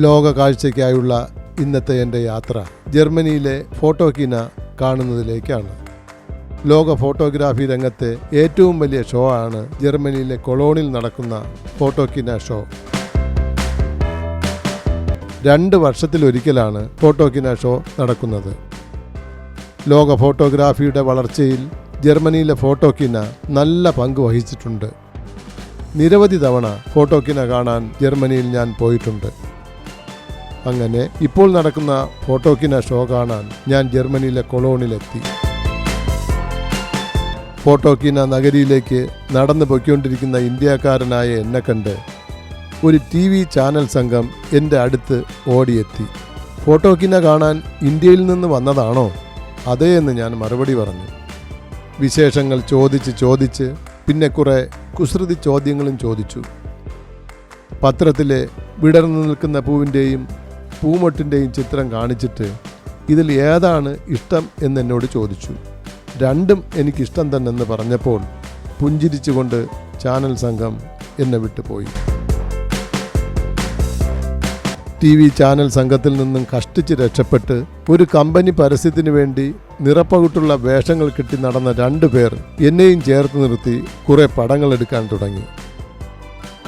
ലോക കാഴ്ചയ്ക്കായുള്ള ഇന്നത്തെ എന്റെ യാത്ര ജർമ്മനിയിലെ ഫോട്ടോക്കിന കാണുന്നതിലേക്കാണ്. ലോക ഫോട്ടോഗ്രാഫി രംഗത്തെ ഏറ്റവും വലിയ ഷോ ആണ് ജർമ്മനിയിലെ കൊളോണിൽ നടക്കുന്ന ഫോട്ടോക്കിന ഷോ രണ്ട് വർഷത്തിലൊരിക്കലാണ് ഫോട്ടോക്കിന ഷോ നടക്കുന്നത്. ലോക ഫോട്ടോഗ്രാഫിയുടെ വളർച്ചയിൽ ജർമ്മനിയിലെ ഫോട്ടോക്കിന നല്ല പങ്ക് വഹിച്ചിട്ടുണ്ട്. നിരവധി തവണ ഫോട്ടോക്കിന കാണാൻ ജർമ്മനിയിൽ ഞാൻ പോയിട്ടുണ്ട്. അങ്ങനെ ഇപ്പോൾ നടക്കുന്ന ഫോട്ടോക്കിന ഷോ കാണാൻ ഞാൻ ജർമ്മനിയിലെ കൊളോണിലെത്തി. ഫോട്ടോക്കിന നഗരിയിലേക്ക് നടന്നു പൊയ്ക്കൊണ്ടിരിക്കുന്ന ഇന്ത്യക്കാരനായ എന്നെ കണ്ട് ഒരു ടി വി ചാനൽ സംഘം എന്റെ അടുത്ത് ഓടിയെത്തി. ഫോട്ടോക്കിന കാണാൻ ഇന്ത്യയിൽ നിന്ന് വന്നതാണോ? അതേ എന്ന് ഞാൻ മറുപടി പറഞ്ഞു. വിശേഷങ്ങൾ ചോദിച്ച് ചോദിച്ച് പിന്നെ കുറേ കുസൃതി ചോദ്യങ്ങളും ചോദിച്ചു. പത്രത്തിലെ വിടർന്നു നിൽക്കുന്ന പൂവിന്റെയും പൂമൊട്ടിന്റെയും ചിത്രം കാണിച്ചിട്ട് ഇതിൽ ഏതാണ് ഇഷ്ടം എന്നെന്നോട് ചോദിച്ചു. രണ്ടും എനിക്കിഷ്ടം തന്നെന്ന് പറഞ്ഞപ്പോൾ പുഞ്ചിരിച്ചുകൊണ്ട് ചാനൽ സംഘം എന്നെ വിട്ടുപോയി. ടി വി ചാനൽ സംഘത്തിൽ നിന്നും കഷ്ടിച്ച് രക്ഷപ്പെട്ട് ഒരു കമ്പനി പരസ്യത്തിന് വേണ്ടി നിറപ്പകുട്ടുള്ള വേഷങ്ങൾ കിട്ടി നടന്ന രണ്ടു പേർ എന്നെയും ചേർത്ത് നിർത്തി കുറെ പടങ്ങൾ എടുക്കാൻ തുടങ്ങി.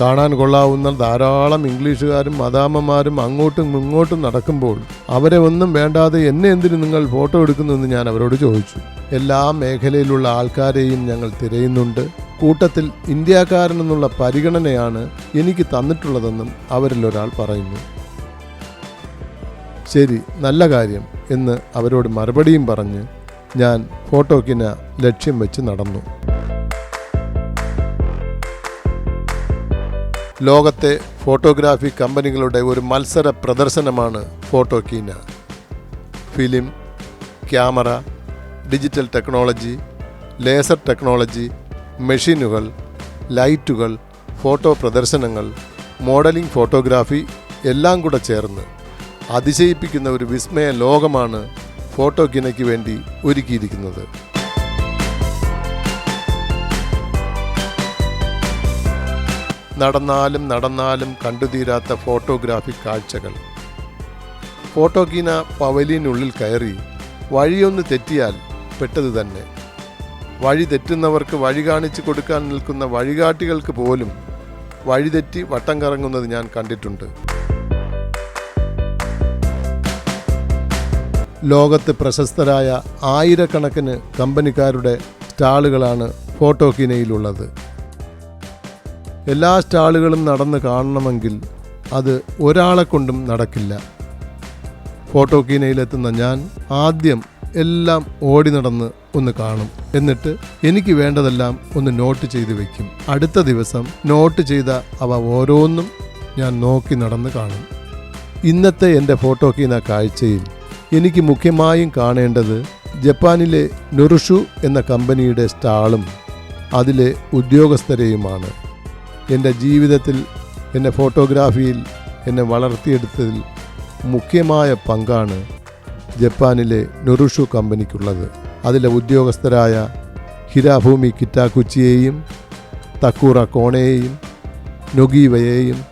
കാണാൻ കൊള്ളാവുന്ന ധാരാളം ഇംഗ്ലീഷുകാരും മദാമ്മമാരും അങ്ങോട്ടും ഇങ്ങോട്ടും നടക്കുമ്പോൾ അവരെ ഒന്നും വേണ്ടാതെ എന്നെ എന്തിനു നിങ്ങൾ ഫോട്ടോ എടുക്കുന്നുവെന്ന് ഞാൻ അവരോട് ചോദിച്ചു. എല്ലാ മേഖലയിലുള്ള ആൾക്കാരെയും ഞങ്ങൾ തിരയുന്നുണ്ട്. കൂട്ടത്തിൽ ഇന്ത്യക്കാരനെന്നുള്ള പരിഗണനയാണ് എനിക്ക് തന്നിട്ടുള്ളതെന്നും അവരിൽ ഒരാൾ പറയുന്നു. ശരി നല്ല കാര്യം എന്ന് അവരോട് മറുപടിയും പറഞ്ഞ് ഞാൻ ഫോട്ടോക്കിന് ലക്ഷ്യം വെച്ച് നടന്നു. ലോകത്തെ ഫോട്ടോഗ്രാഫി കമ്പനികളുടെ ഒരു മത്സര പ്രദർശനമാണ് Photokina. Film camera digital technology laser technology മെഷീനുകൾ ലൈറ്റുകൾ ഫോട്ടോ പ്രദർശനങ്ങൾ മോഡലിംഗ് ഫോട്ടോഗ്രാഫി എല്ലാം കൂടെ ചേർന്ന് അതിശയിപ്പിക്കുന്ന ഒരു വിസ്മയ ലോകമാണ് ഫോട്ടോക്കിനയ്ക്ക് വേണ്ടി ഒരുക്കിയിരിക്കുന്നത്. നടന്നാലും നടന്നാലും കണ്ടുതീരാത്ത ഫോട്ടോഗ്രാഫിക് കാഴ്ചകൾ. ഫോട്ടോഗീന പവലിയനുള്ളിൽ കയറി വഴിയൊന്ന് തെറ്റിയാൽ പെട്ടത് തന്നെ. വഴി തെറ്റുന്നവർക്ക് വഴി കാണിച്ചു കൊടുക്കാൻ നിൽക്കുന്ന വഴികാട്ടികൾക്ക് പോലും വഴിതെറ്റി വട്ടം കറങ്ങുന്നത് ഞാൻ കണ്ടിട്ടുണ്ട്. ലോകത്ത് പ്രശസ്തരായ ആയിരക്കണക്കിന് കമ്പനിക്കാരുടെ സ്റ്റാളുകളാണ് ഫോട്ടോക്കിനയിലുള്ളത് എല്ലാ സ്റ്റാളുകളും നടന്ന് കാണണമെങ്കിൽ അത് ഒരാളെ കൊണ്ടും നടക്കില്ല. ഫോട്ടോക്കീനയിലെത്തുന്ന ഞാൻ ആദ്യം എല്ലാം ഓടി നടന്ന് ഒന്ന് കാണും. എന്നിട്ട് എനിക്ക് വേണ്ടതെല്ലാം ഒന്ന് നോട്ട് ചെയ്ത് വെക്കും. അടുത്ത ദിവസം നോട്ട് ചെയ്ത അവ ഓരോന്നും ഞാൻ നോക്കി നടന്ന് കാണും. ഇന്നത്തെ എന്റെ ഫോട്ടോക്കീന കാഴ്ചയിൽ എനിക്ക് മുഖ്യമായും കാണേണ്ടത് ജപ്പാനിലെ നൊറുഷു എന്ന കമ്പനിയുടെ സ്റ്റാളും അതിലെ ഉദ്യോഗസ്ഥരെയുമാണ്. എന്റെ ജീവിതത്തിൽ എന്റെ ഫോട്ടോഗ്രാഫിയിൽ എന്നെ വളർത്തിയെടുത്തതിൽ മുഖ്യമായ പങ്കാണ് ജപ്പാനിലെ നൊറുഷു കമ്പനിക്കുള്ളത്. അതിലെ ഉദ്യോഗസ്ഥരായ ഹിരാഭൂമി കിറ്റാക്കുച്ചിയെയും തക്കൂറ കോണയെയും നൊഗീവയെയും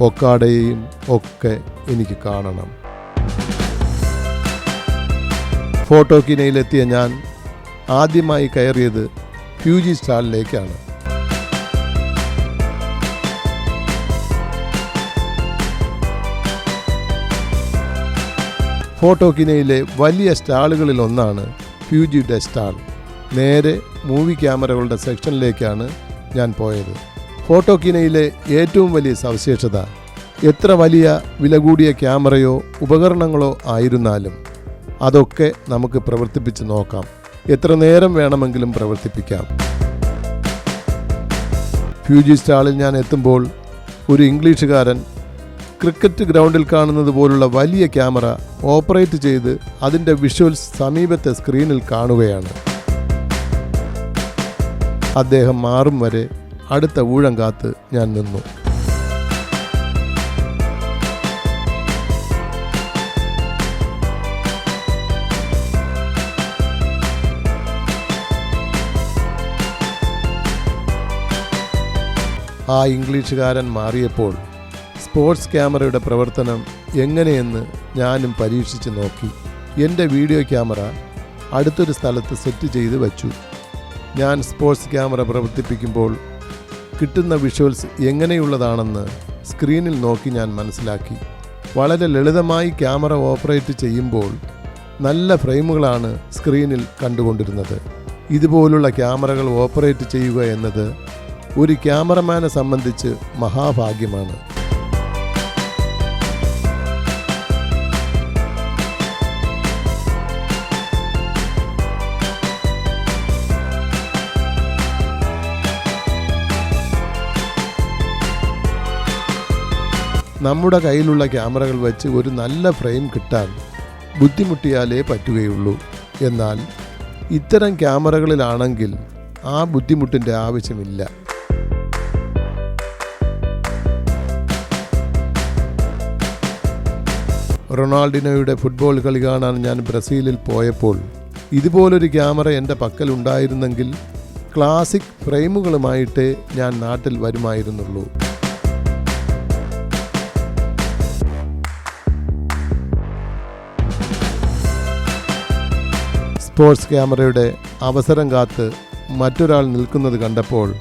ഒക്കാടയെയും ഒക്കെ എനിക്ക് കാണണം. ഫോട്ടോക്കിനയിലെത്തിയ ഞാൻ ആദ്യമായി കയറിയത് ഫ്യൂജി സ്റ്റാളിലേക്കാണ്. ഫോട്ടോക്കിനയിലെ വലിയ സ്റ്റാളുകളിൽ ഒന്നാണ് ഫ്യൂജിയുടെ സ്റ്റാൾ. നേരെ മൂവി ക്യാമറകളുടെ സെക്ഷനിലേക്കാണ് ഞാൻ പോയത്. ഫോട്ടോക്കിനയിലെ ഏറ്റവും വലിയ സവിശേഷത എത്ര വലിയ വില കൂടിയ ക്യാമറയോ ഉപകരണങ്ങളോ ആയിരുന്നാലും അതൊക്കെ നമുക്ക് പ്രവർത്തിപ്പിച്ച് നോക്കാം. എത്ര നേരം വേണമെങ്കിലും പ്രവർത്തിപ്പിക്കാം. ഫ്യൂജി സ്റ്റാളിൽ ഞാൻ എത്തുമ്പോൾ ഒരു ഇംഗ്ലീഷുകാരൻ ക്രിക്കറ്റ് ഗ്രൗണ്ടിൽ കാണുന്നത് പോലുള്ള വലിയ ക്യാമറ ഓപ്പറേറ്റ് ചെയ്ത് അതിന്റെ വിഷ്വൽസ് സമീപത്തെ സ്ക്രീനിൽ കാണുകയാണ്. അദ്ദേഹം മാറും വരെ അടുത്ത ഊഴം കാത്ത് ഞാൻ നിന്നു. ആ ഇംഗ്ലീഷുകാരൻ മാറിയപ്പോൾ സ്പോർട്സ് ക്യാമറയുടെ പ്രവർത്തനം എങ്ങനെയെന്ന് ഞാനും പരീക്ഷിച്ച് നോക്കി. എന്റെ വീഡിയോ ക്യാമറ അടുത്തൊരു സ്ഥലത്ത് സെറ്റ് ചെയ്ത് വച്ചു. ഞാൻ സ്പോർട്സ് ക്യാമറ പ്രവർത്തിപ്പിക്കുമ്പോൾ കിട്ടുന്ന വിഷ്വൽസ് എങ്ങനെയുള്ളതാണെന്ന് സ്ക്രീനിൽ നോക്കി ഞാൻ മനസ്സിലാക്കി. വളരെ ലളിതമായി ക്യാമറ ഓപ്പറേറ്റ് ചെയ്യുമ്പോൾ നല്ല ഫ്രെയിമുകളാണ് സ്ക്രീനിൽ കണ്ടുകൊണ്ടിരുന്നത്. ഇതുപോലുള്ള ക്യാമറകൾ ഓപ്പറേറ്റ് ചെയ്യുക എന്നത് ഒരു ക്യാമറമാനെ സംബന്ധിച്ച് മഹാഭാഗ്യമാണ്. നമ്മുടെ കയ്യിലുള്ള ക്യാമറകൾ വെച്ച് ഒരു നല്ല ഫ്രെയിം കിട്ടാൻ ബുദ്ധിമുട്ടിയാലേ പറ്റുകയുള്ളൂ. എന്നാൽ ഇത്തരം ക്യാമറകളിലാണെങ്കിൽ ആ ബുദ്ധിമുട്ടിന്റെ ആവശ്യമില്ല. റൊണാൾഡിനോയുടെ ഫുട്ബോൾ കളി കാണാൻ ഞാൻ ബ്രസീലിൽ പോയപ്പോൾ ഇതുപോലൊരു ക്യാമറ എന്റെ പക്കൽ ഉണ്ടായിരുന്നെങ്കിൽ ക്ലാസിക് ഫ്രെയിമുകളുമായിട്ട് ഞാൻ നാട്ടിൽ വരുമായിരുന്നുള്ളൂ. സ്പോർട്സ് ക്യാമറയുടെ അവസരം കാത്ത് മറ്റൊരാൾ നിൽക്കുന്നത് കണ്ടപ്പോൾ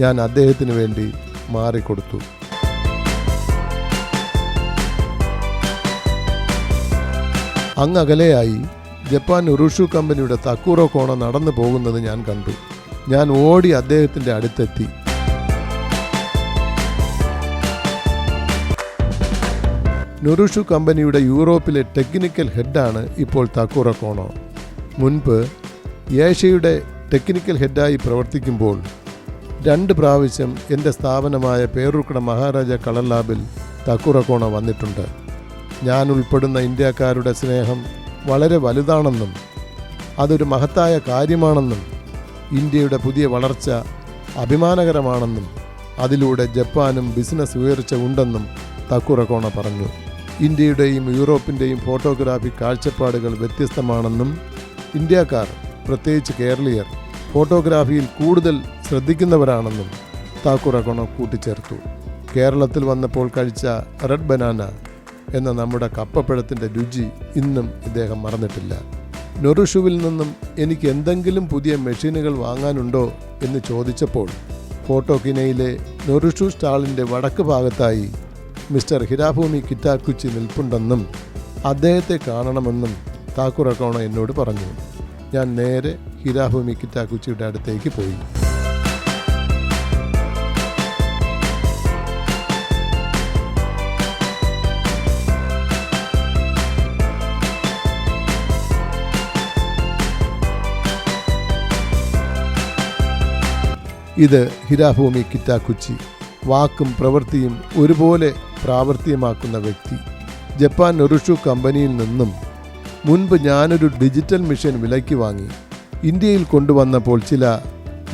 ഞാൻ അദ്ദേഹത്തിന് വേണ്ടി മാറിക്കൊടുത്തു. അങ്ങകലെയായി ജപ്പാൻ ഉറുഷു കമ്പനിയുടെ തക്കൂറോ കോണ നടന്നു പോകുന്നത് ഞാൻ കണ്ടു. ഞാൻ ഓടി അദ്ദേഹത്തിന്റെ അടുത്തെത്തി. നുറുഷു കമ്പനിയുടെ യൂറോപ്പിലെ ടെക്നിക്കൽ ഹെഡാണ് ഇപ്പോൾ തക്കൂറ കോണോ. മുൻപ് ഏഷ്യയുടെ ടെക്നിക്കൽ ഹെഡായി പ്രവർത്തിക്കുമ്പോൾ രണ്ട് പ്രാവശ്യം എന്റെ സ്ഥാപനമായ പേരൂർക്കട മഹാരാജ കളർ ലാബിൽ തക്കുറക്കോണ വന്നിട്ടുണ്ട്. ഞാൻ ഉൾപ്പെടുന്ന ഇന്ത്യക്കാരുടെ സ്നേഹം വളരെ വലുതാണെന്നും അതൊരു മഹത്തായ കാര്യമാണെന്നും ഇന്ത്യയുടെ പുതിയ വളർച്ച അഭിമാനകരമാണെന്നും അതിലൂടെ ജപ്പാനും ബിസിനസ് ഉയർച്ച ഉണ്ടെന്നും തക്കുറക്കോണ പറഞ്ഞു. ഇന്ത്യയുടെയും യൂറോപ്പിന്റെയും ഫോട്ടോഗ്രാഫി കാഴ്ചപ്പാടുകൾ വ്യത്യസ്തമാണെന്നും ഇന്ത്യക്കാർ പ്രത്യേകിച്ച് കേരളീയർ ഫോട്ടോഗ്രാഫിയിൽ കൂടുതൽ ശ്രദ്ധിക്കുന്നവരാണെന്നും താക്കൂർ താക്കുറക്കോണ കൂട്ടിച്ചേർത്തു. കേരളത്തിൽ വന്നപ്പോൾ കഴിച്ച റെഡ് ബനാന എന്ന നമ്മുടെ കപ്പപ്പഴത്തിന്റെ രുചി ഇന്നും ഇദ്ദേഹം മറന്നിട്ടില്ല. നൊറുഷുവിൽ നിന്നും എനിക്ക് എന്തെങ്കിലും പുതിയ മെഷീനുകൾ വാങ്ങാനുണ്ടോ എന്ന് ചോദിച്ചപ്പോൾ ഫോട്ടോക്കിനയിലെ നൊറുഷു സ്റ്റാളിന്റെ വടക്ക് ഭാഗത്തായി മിസ്റ്റർ ഹിരാഭൂമി കിറ്റാക്കുച്ചി നിൽപ്പുണ്ടെന്നും അദ്ദേഹത്തെ കാണണമെന്നും താക്കുറക്കോണ എന്നോട് പറഞ്ഞു. ഞാൻ നേരെ ഹിരാഭൂമി കിറ്റാക്കുച്ചിയുടെ അടുത്തേക്ക് പോയി. ഇത് ഹിരാഭൂമി കിറ്റാക്കുച്ചി. വാക്കും പ്രവൃത്തിയും ഒരുപോലെ പ്രാവർത്തികമാക്കുന്ന വ്യക്തി. ജപ്പാൻ ഒറുഷു കമ്പനിയിൽ നിന്നും മുൻപ് ഞാനൊരു ഡിജിറ്റൽ മെഷീൻ വിലയ്ക്ക് വാങ്ങി ഇന്ത്യയിൽ കൊണ്ടുവന്നപ്പോൾ ചില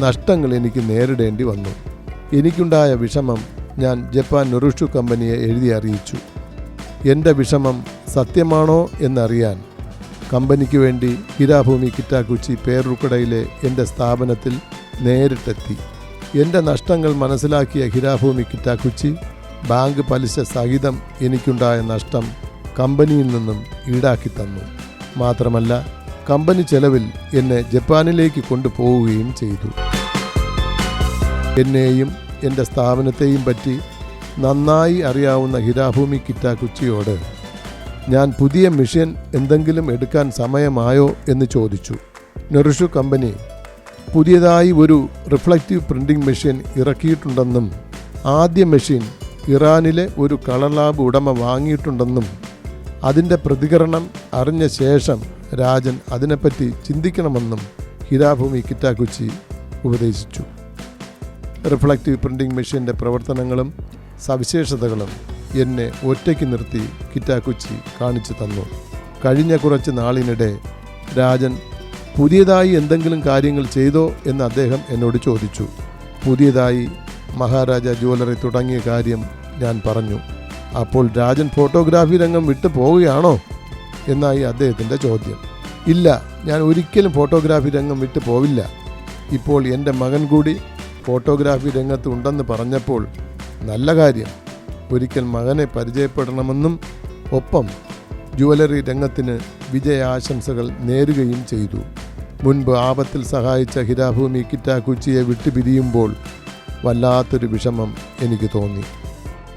നഷ്ടങ്ങൾ എനിക്ക് നേരിടേണ്ടി വന്നു. എനിക്കുണ്ടായ വിഷമം ഞാൻ ജപ്പാൻ നൊറുഷു കമ്പനിയെ എഴുതി അറിയിച്ചു. എന്റെ വിഷമം സത്യമാണോ എന്നറിയാൻ കമ്പനിക്ക് വേണ്ടി ഹിരാഭൂമി കിറ്റാക്കുച്ചി പേരുക്കടയിലെ എന്റെ സ്ഥാപനത്തിൽ നേരിട്ടെത്തി. എന്റെ നഷ്ടങ്ങൾ മനസ്സിലാക്കിയ ഹിരാഭൂമി കിറ്റാക്കുച്ചി ബാങ്ക് പലിശ സഹിതം എനിക്കുണ്ടായ നഷ്ടം കമ്പനിയിൽ നിന്നും ഈടാക്കി തന്നു. മാത്രമല്ല കമ്പനി ചെലവിൽ എന്നെ ജപ്പാനിലേക്ക് കൊണ്ടുപോവുകയും ചെയ്തു. എന്നെയും എന്റെ സ്ഥാപനത്തെയും പറ്റി നന്നായി അറിയാവുന്ന ഹിരാഭൂമി കിറ്റാക്കുച്ചിയോട് ഞാൻ പുതിയ മിഷൻ എന്തെങ്കിലും എടുക്കാൻ സമയമായോ എന്ന് ചോദിച്ചു. നെറുഷു കമ്പനി പുതിയതായി ഒരു റിഫ്ലക്റ്റീവ് പ്രിന്റിംഗ് മെഷീൻ ഇറക്കിയിട്ടുണ്ടെന്നും ആദ്യ മെഷീൻ ഇറാനിലെ ഒരു കളർ ലാബ് ഉടമ വാങ്ങിയിട്ടുണ്ടെന്നും അതിന്റെ പ്രതികരണം അറിഞ്ഞ ശേഷം രാജൻ അതിനെപ്പറ്റി ചിന്തിക്കണമെന്നും ഹിരാഭൂമി കിറ്റാക്കുച്ചി ഉപദേശിച്ചു. റിഫ്ലക്റ്റീവ് പ്രിന്റിംഗ് മെഷീന്റെ പ്രവർത്തനങ്ങളും സവിശേഷതകളും എന്നെ ഒറ്റയ്ക്ക് നിർത്തി കിറ്റാക്കുച്ചി കാണിച്ചു തന്നു. കഴിഞ്ഞ കുറച്ച് നാളിനിടെ രാജൻ പുതിയതായി എന്തെങ്കിലും കാര്യങ്ങൾ ചെയ്തോ? എന്ന് അദ്ദേഹം എന്നോട് ചോദിച്ചു. പുതിയതായി മഹാരാജ ജ്വല്ലറി തുടങ്ങിയ കാര്യം ഞാൻ പറഞ്ഞു. അപ്പോൾ രാജൻ ഫോട്ടോഗ്രാഫി രംഗം വിട്ടു പോവുകയാണോ എന്നായി അദ്ദേഹത്തിന്റെ ചോദ്യം. ഇല്ല ഞാൻ ഒരിക്കലും ഫോട്ടോഗ്രാഫി രംഗം വിട്ടു പോവില്ല. ഇപ്പോൾ എന്റെ മകൻ കൂടി ഫോട്ടോഗ്രാഫി രംഗത്ത് ഉണ്ടെന്ന് പറഞ്ഞപ്പോൾ നല്ല കാര്യം. ഒരിക്കൽ മകനെ പരിചയപ്പെടണമെന്നും ഒപ്പം ജുവലറി രംഗത്തിന് വിജയാശംസകൾ നേരുകയും ചെയ്തു. മുൻപ് ആപത്തിൽ സഹായിച്ച ഹിരാഭൂമി കിറ്റാക്കുച്ചിയെ വിട്ടുപിരിയുമ്പോൾ വല്ലാത്തൊരു വിഷമം എനിക്ക് തോന്നി.